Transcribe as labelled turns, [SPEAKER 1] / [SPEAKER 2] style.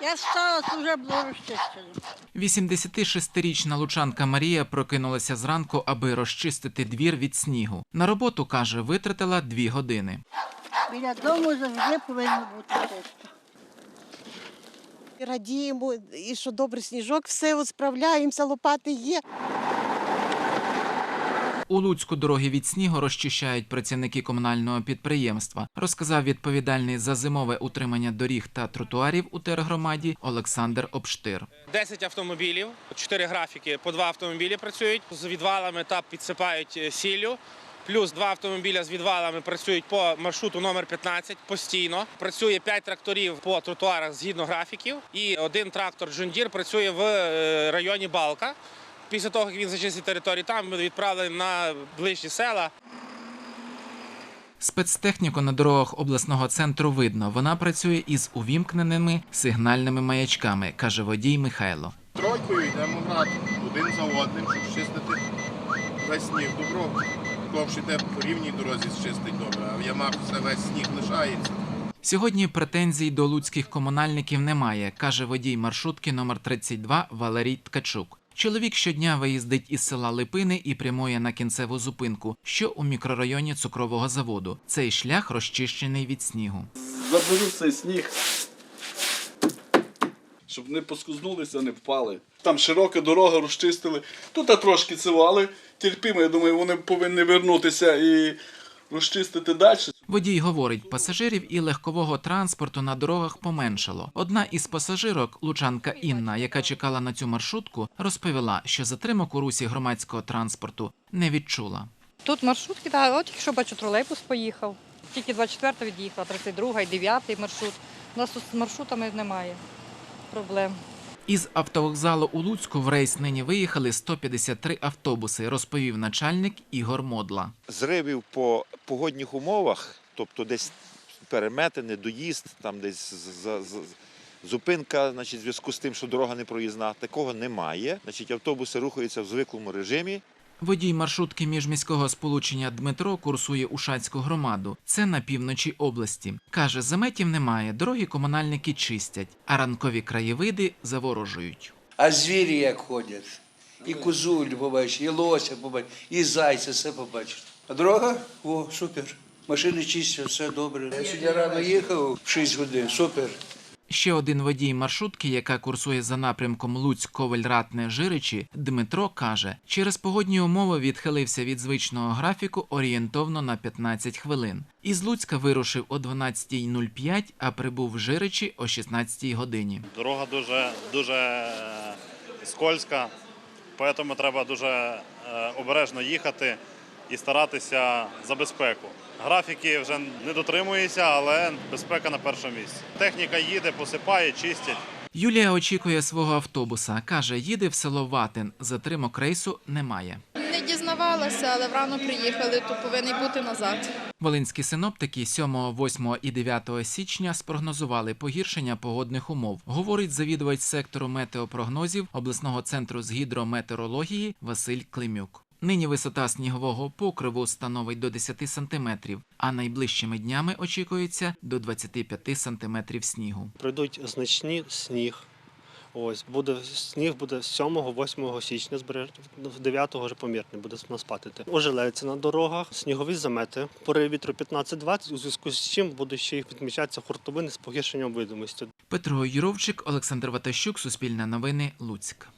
[SPEAKER 1] Я стала, то вже
[SPEAKER 2] 86-річна лучанка Марія прокинулася зранку, аби розчистити двір від снігу. На роботу каже, витратила дві години.
[SPEAKER 1] Біля дому завжди повинно бути чисто.
[SPEAKER 3] Радіємо, і що добрий сніжок, все справляємося, лопати є.
[SPEAKER 2] У Луцьку дороги від снігу розчищають працівники комунального підприємства, розказав відповідальний за зимове утримання доріг та тротуарів у тергромаді Олександр Обштир.
[SPEAKER 4] 10 автомобілів, 4 графіки, по 2 автомобілі працюють. З відвалами та підсипають е, сіллю. Плюс два автомобіля з відвалами працюють по маршруту номер 15 постійно. Працює 5 тракторів по тротуарах згідно графіків. І один трактор Джундір працює в е, районі Балка. Після того, як він зачистить територію, там буде відправлений на ближчі села.
[SPEAKER 2] Спецтехніку на дорогах обласного центру видно. Вона працює із увімкненими сигнальними маячками, каже водій Михайло.
[SPEAKER 5] Тройкою йдемо грати один за одним, щоб чистити весь сніг добро. Ковш іде по рівній дорозі зчистить добре, а в ямах все весь сніг лишається.
[SPEAKER 2] Сьогодні претензій до луцьких комунальників немає, каже водій маршрутки номер 32 Валерій Ткачук. Чоловік щодня виїздить із села Липини і прямує на кінцеву зупинку, що у мікрорайоні цукрового заводу. Цей шлях розчищений від снігу.
[SPEAKER 6] заберу цей сніг, щоб не поскузнулися, не впали. Там широка дорога розчистили. Тут трошки цивали, терпімо. Я думаю, вони повинні вернутися і розчистити далі.
[SPEAKER 2] Водій говорить, пасажирів і легкового транспорту на дорогах поменшало. Одна із пасажирок, лучанка Інна, яка чекала на цю маршрутку, розповіла, що затримок у русі громадського транспорту не відчула.
[SPEAKER 7] Тут маршрутки, так, от тільки що бачу, тролейбус поїхав. Тільки 24 від'їхала, 32 і 9 маршрут. У нас тут з маршрутами немає проблем.
[SPEAKER 2] Із автовокзалу у Луцьку в рейс нині виїхали 153 автобуси, розповів начальник Ігор Модла.
[SPEAKER 8] зривів по погодних умовах, тобто десь переметини, доїзд, там десь з- з- з- зупинка, значить, в зв'язку з тим, що дорога не проїзна, такого немає. Значить, автобуси рухаються в звиклому режимі.
[SPEAKER 2] Водій маршрутки міжміського сполучення Дмитро курсує у Шацьку громаду. Це на півночі області. Каже, заметів немає, дороги комунальники чистять, а ранкові краєвиди заворожують.
[SPEAKER 9] А звірі як ходять. І козуль побачиш, і лося побачиш, і зайця, все побачиш. А дорога? О, супер. Машини чистять, все добре. Я сьогодні рано їхав в 6 годин, супер.
[SPEAKER 2] Ще один водій маршрутки, яка курсує за напрямком Луцьк коваль ратне жиричі, Дмитро каже, через погодні умови відхилився від звичного графіку орієнтовно на 15 хвилин. Із Луцька вирушив о 12.05, а прибув в Жиричі о 16 годині.
[SPEAKER 10] Дорога дуже, дуже е, скользка, тому треба дуже е, обережно їхати і старатися за безпеку. Графіки вже не дотримуються, але безпека на першому місці. Техніка їде, посипає, чистять.
[SPEAKER 2] Юлія очікує свого автобуса. Каже, їде в село Ватин. Затримок рейсу немає.
[SPEAKER 11] Не дізнавалася, але врано приїхали, то повинні бути назад.
[SPEAKER 2] Волинські синоптики 7, 8 і 9 січня спрогнозували погіршення погодних умов, говорить завідувач сектору метеопрогнозів обласного центру з гідрометеорології Василь Климюк. Нині висота снігового покриву становить до 10 сантиметрів, а найближчими днями очікується до 25 сантиметрів снігу.
[SPEAKER 12] пройдуть значні сніг. Ось буде сніг буде 7-8 січня, збереж 9 вже помірний буде нас падати. Ожеледиться на дорогах, снігові замети, пори вітру 15-20, у зв'язку з чим будуть ще їх відмічатися хуртовини з погіршенням видимості.
[SPEAKER 2] Петро Юровчик, Олександр Ватащук, Суспільне новини, Луцьк.